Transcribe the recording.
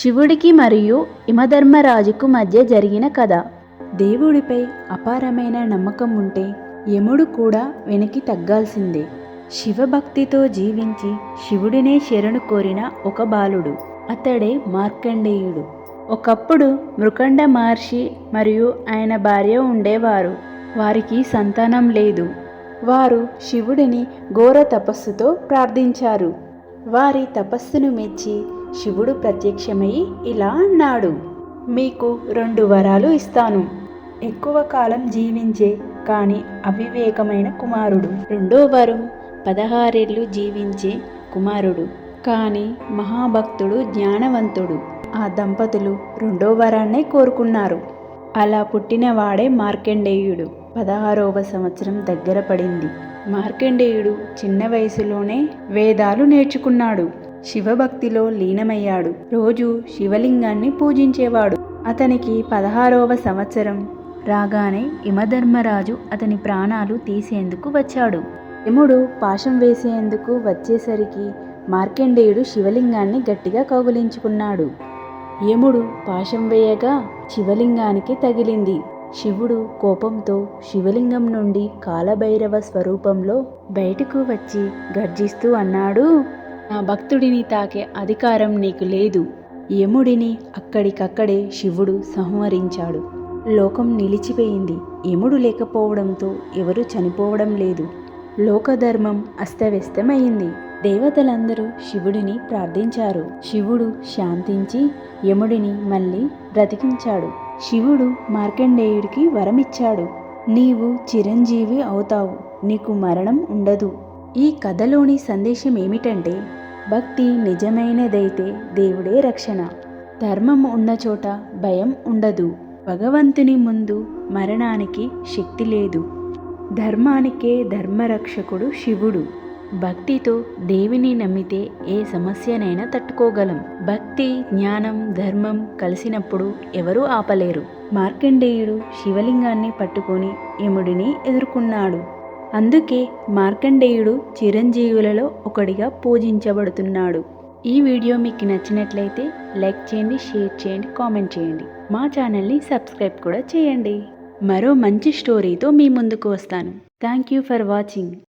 శివుడికి మరియు యమధర్మరాజుకు మధ్య జరిగిన కథ. దేవుడిపై అపారమైన నమ్మకం ఉంటే యముడు కూడా వెనక్కి తగ్గాల్సిందే. శివభక్తితో జీవించి శివుడినే శరణు కోరిన ఒక బాలుడు అతడే మార్కండేయుడు. ఒకప్పుడు మృకండ మహర్షి మరియు ఆయన భార్య ఉండేవారు. వారికి సంతానం లేదు. వారు శివుడిని ఘోర తపస్సుతో ప్రార్థించారు. వారి తపస్సును మెచ్చి శివుడు ప్రత్యక్షమై ఇలా అన్నాడు మీకు రెండు వరాలు ఇస్తాను. ఎక్కువ కాలం జీవించే కానీ అవివేకమైన కుమారుడు. రెండో వరం పదహారేళ్ళు జీవించే కుమారుడు. కానీ మహాభక్తుడు జ్ఞానవంతుడు. ఆ దంపతులు రెండో వరాన్నే కోరుకున్నారు. అలా పుట్టినవాడే మార్కండేయుడు పదహారవ సంవత్సరం దగ్గర పడింది. మార్కండేయుడు చిన్న వయసులోనే వేదాలు నేర్చుకున్నాడు. శివభక్తిలో లీనమయ్యాడు. రోజు శివలింగాన్ని పూజించేవాడు. అతనికి పదహారవ సంవత్సరం. రాగానే యమధర్మరాజు అతని ప్రాణాలు తీసేందుకు వచ్చాడు. యముడు పాశం వేసేందుకు వచ్చేసరికి మార్కండేయుడు శివలింగాన్ని గట్టిగా కౌగులించుకున్నాడు. యముడు పాశం వేయగా శివలింగానికి తగిలింది. శివుడు కోపంతో శివలింగం నుండి కాలభైరవ స్వరూపంలో బయటకు వచ్చి గర్జిస్తూ అన్నాడు నా భక్తుడిని తాకే అధికారం నీకు లేదు. యముడిని అక్కడికక్కడే శివుడు సంహరించాడు. లోకం నిలిచిపోయింది. యముడు లేకపోవడంతో ఎవరు చనిపోవడం లేదు. లోకధర్మం అస్తవ్యస్తమైంది. దేవతలందరూ శివుడిని ప్రార్థించారు. శివుడు శాంతించి యముడిని మళ్ళీ బ్రతికించాడు. శివుడు మార్కండేయుడికి వరమిచ్చాడు. నీవు చిరంజీవి అవుతావు. నీకు మరణం ఉండదు. ఈ కథలోని సందేశం ఏమిటంటే భక్తి నిజమైనదైతే దేవుడే రక్షణ. ధర్మం ఉన్న చోట భయం ఉండదు. భగవంతుని ముందు మరణానికి శక్తి లేదు. ధర్మానికే ధర్మరక్షకుడు శివుడు. భక్తితో దేవిని నమ్మితే ఏ సమస్యనైనా తట్టుకోగలం. భక్తి జ్ఞానం ధర్మం కలిసినప్పుడు ఎవరూ ఆపలేరు. మార్కండేయుడు శివలింగాన్ని పట్టుకొని యముడిని ఎదుర్కొన్నాడు. అందుకే మార్కండేయుడు చిరంజీవులలో ఒకడిగా పూజించబడుతున్నాడు. ఈ వీడియో మీకు నచ్చినట్లయితే లైక్ చేయండి షేర్ చేయండి కామెంట్ చేయండి. మా ఛానల్ని సబ్స్క్రైబ్ కూడా చేయండి. మరో మంచి స్టోరీతో మీ ముందుకు వస్తాను. Thank you for watching.